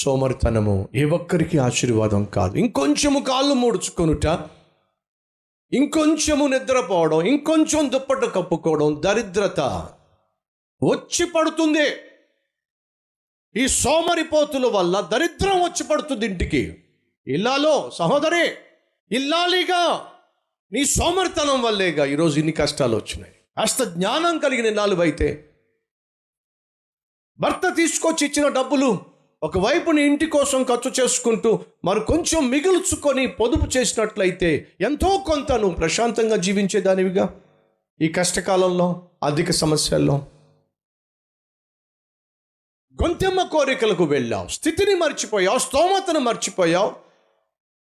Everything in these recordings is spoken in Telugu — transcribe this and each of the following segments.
సోమరితనము. ఏ ఒక్కరికి ఆశీర్వాదం కాదు. ఇంకొంచెము కాళ్ళు ముడుచుకొనుట ఇంకొంచెము నిద్రపోవడం ఇంకొంచెం దుప్పట కప్పుకోవడం దరిద్రత వచ్చి పడుతుంది. ఈ సోమరిపోతుల వల్ల దరిద్రం వచ్చి పడుతుంది ఇంటికి. ఇల్లాలో సహోదరి ఇల్లాలిగా. నీ సోమరితనం వల్లేగా. ఈరోజు ఇన్ని కష్టాలు వచ్చినాయి. కాస్త జ్ఞానం కలిగిన నాలుగు అయితే భర్త తీసుకొచ్చి ఇచ్చిన డబ్బులు ఒకవైపు నీ ఇంటి కోసం ఖర్చు చేసుకుంటూ మరి కొంచెం మిగుల్చుకొని పొదుపు చేసినట్లయితే ఎంతో కొంత నువ్వు ప్రశాంతంగా జీవించేదానివిగా? ఈ కష్టకాలంలో ఆర్థిక సమస్యల్లో. గొంతెమ్మ కోరికలకు వెళ్ళావు. స్థితిని మర్చిపోయావు. స్తోమతను మర్చిపోయావు.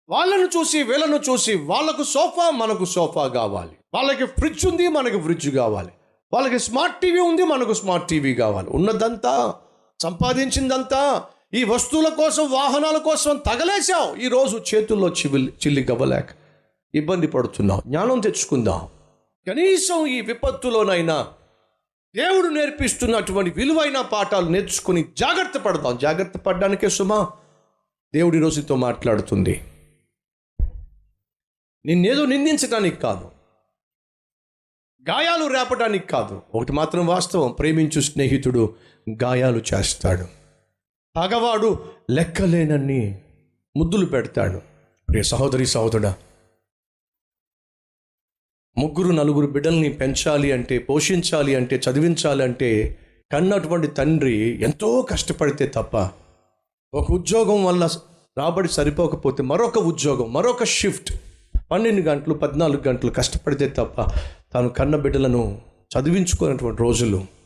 వాళ్ళను చూసి వీళ్ళను చూసి వాళ్ళకు సోఫా మనకు సోఫా కావాలి. వాళ్ళకి ఫ్రిడ్జ్ ఉంది మనకు ఫ్రిడ్జ్ కావాలి. వాళ్ళకి స్మార్ట్ టీవీ ఉంది మనకు స్మార్ట్ టీవీ కావాలి. ఉన్నదంతా సంపాదించిందంతా ఈ వస్తువుల కోసం వాహనాల కోసం తగలేసావు ఈరోజు చేతుల్లో చిల్లి చిల్లి గవ్వలేక ఇబ్బంది పడుతున్నావు. జ్ఞానం తెచ్చుకుందాం. కనీసం ఈ విపత్తులోనైనా దేవుడు నేర్పిస్తున్నటువంటి విలువైన పాఠాలు నేర్చుకుని జాగ్రత్త పడదాం. జాగ్రత్త పడడానికే సుమా దేవుడి రోజుతో మాట్లాడుతుంది. నిన్నేదో నిందించడానికి కాదు. గాయాలు రేపడానికి కాదు. ఒకటి మాత్రం వాస్తవం. ప్రేమించు స్నేహితుడు గాయాలు చేస్తాడు. పగవాడు లెక్కలేనన్ని ముద్దులు పెడతాడు. ప్రియ సహోదరి సహోదరుడా ముగ్గురు నలుగురు బిడ్డల్ని పెంచాలి అంటే పోషించాలి అంటే చదివించాలి అంటే కన్నటువంటి తండ్రి ఎంతో కష్టపడితే తప్ప ఒక ఉద్యోగం వల్ల రాబడి సరిపోకపోతే మరొక ఉద్యోగం మరొక షిఫ్ట్ పన్నెండు గంటలు పద్నాలుగు గంటలు కష్టపడితే తప్ప తాను కన్న బిడ్డలను చదివించుకున్నటువంటి రోజులు